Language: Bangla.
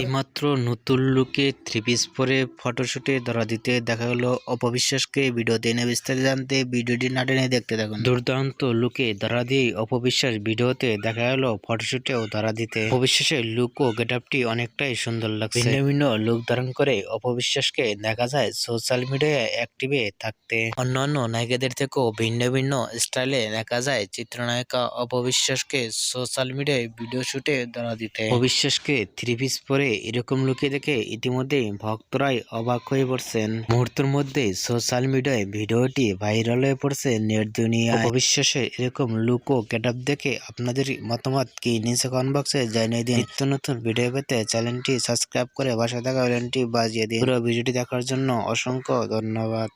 এইমাত্র নতুন লুকে থ্রি পিস পরে ফটোশুটে ধরা দিতে দেখা গেল অপবিশ্বাসকে। ভিডিওতে এনে বিস্তারিত জানতে ভিডিওটি না টেনে দেখতে থাকুন। দুর্দান্ত লুকে ধরা দিয়ে অপবিশ্বাস ভিডিওতে দেখা গেল ফটোশুটেও ধরা দিতে। অপবিশ্বাসের লুক ও গেট আপটি অনেকটাই সুন্দর লাগছে। ভিন্ন ভিন্ন লুক ধারণ করে অপবিশ্বাসকে দেখা যায় সোশ্যাল মিডিয়ায় অ্যাক্টিভে থাকতে। অন্যান্য নায়িকাদের থেকেও ভিন্ন ভিন্ন স্টাইলে দেখা যায় চিত্রনায়িকা অপবিশ্বাসকে সোশ্যাল মিডিয়ায় ভিডিও শুটে ধরা দিতে। অবিশ্বাসকে থ্রি পিস পরে এরকম লুকে দেখে ইতিমধ্যেই ভক্তরাই অবাক হয়ে পড়ছেন। মুহূর্তের মধ্যে সোশ্যাল মিডিয়ায় ভিডিওটি ভাইরাল হয়ে পড়ছে নেট দুনিয়ায়। অবিশ্বাসে এরকম লুক ও গেট দেখে আপনাদের মতামত কি নিচে কমেন্ট বক্সে জানিয়ে দিন। নিত্য নতুন ভিডিও পেতে চ্যানেলটি সাবস্ক্রাইব করে বাসা থাকা বেলটি বাজিয়ে দিন। পুরো ভিডিওটি দেখার জন্য অসংখ্য ধন্যবাদ।